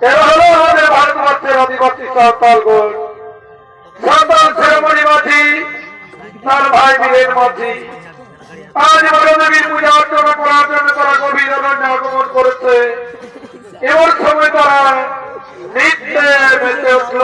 এরা হলো আমাদের ভারতবর্ষের আদিবাসী সাঁওতালগণ সন্তান ছেলেমণি মাঝি তার ভাই বীরের মাঝি আজ বড়দেবীর পূজা অর্চনা করার জন্য তারা গভীর আগমন করেছে এমন সময় তারা নৃত্যে মেতে উঠল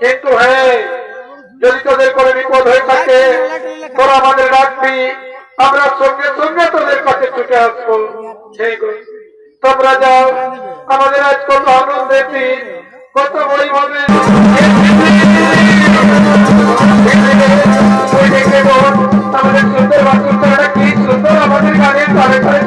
কিন্তু হ্যাঁ যদি তোদের কোনো বিপদ হয়ে থাকে, তোরা আমাদের রাখবি আমরা সঙ্গে সঙ্গে তোদের কাছে ছুটে আসব। তোমরা যাও, আমাদের আজ কত আনন্দের দিন কত পরিমাণে আমাদের সুন্দর বাচ্চারা কি সুন্দর আমাদের গানের তারা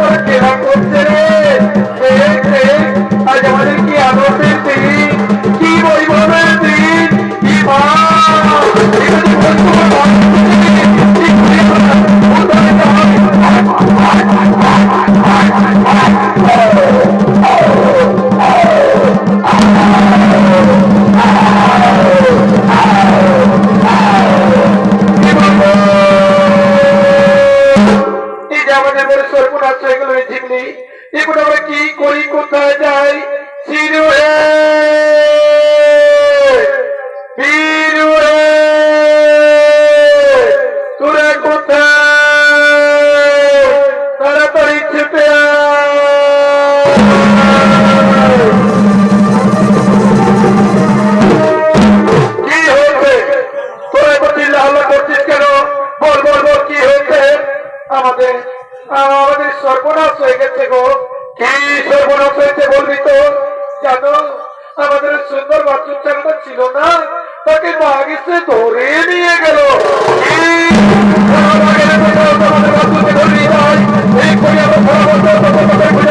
জানো আমাদের সুন্দর বাচ্চাটা ছিল না তাকে মাগিসে ধরে নিয়ে গেল। এই করে আমরা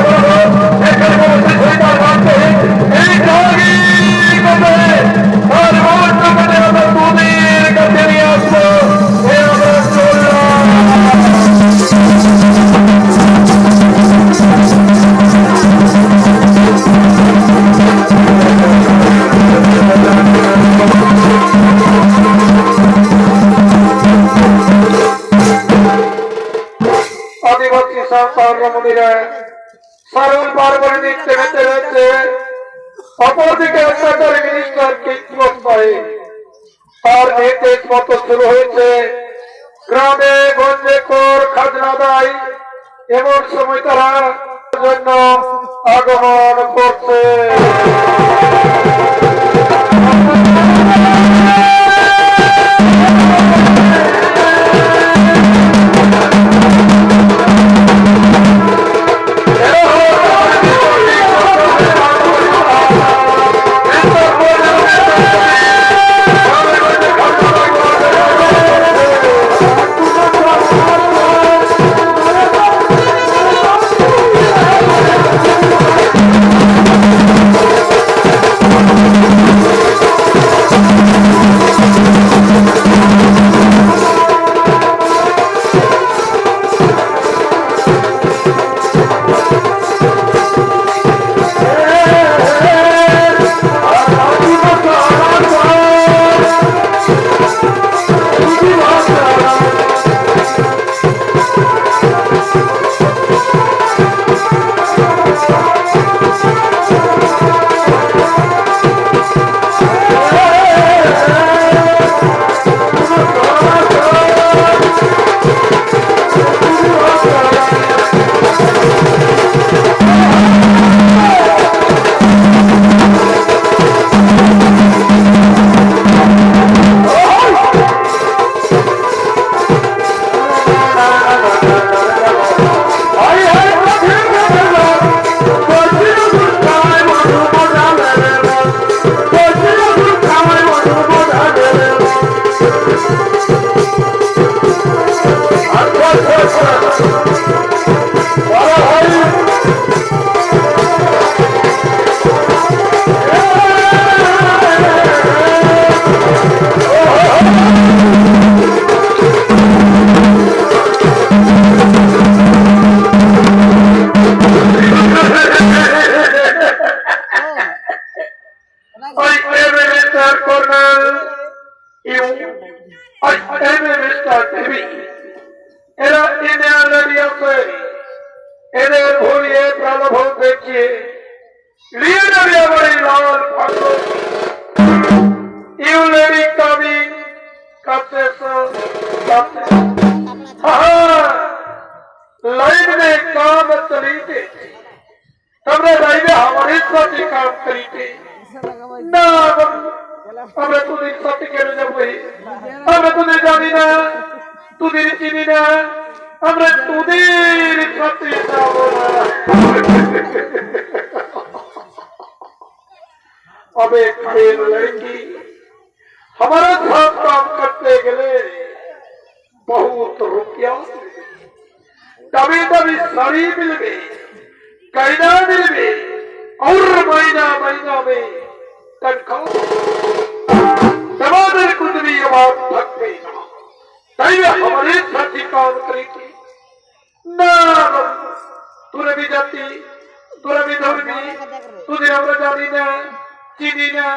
অপরদিকে মিনিস্টার তার নির্দেশ মতো শুরু হয়েছে। গ্রামে, গঞ্জে কর খাজনা দায় এমন সময় তারা জন্য আগমন করছে। साड़ी मिल गई कैदा मिल गई और महीना महीना में तनख्वाह समाधि कुछ भी बात थक गई তাই हमारे साथी काम करेगी না তোরা বি জাতি তোরা বি ধর্মী তোদের আমরা জানি না চিনি না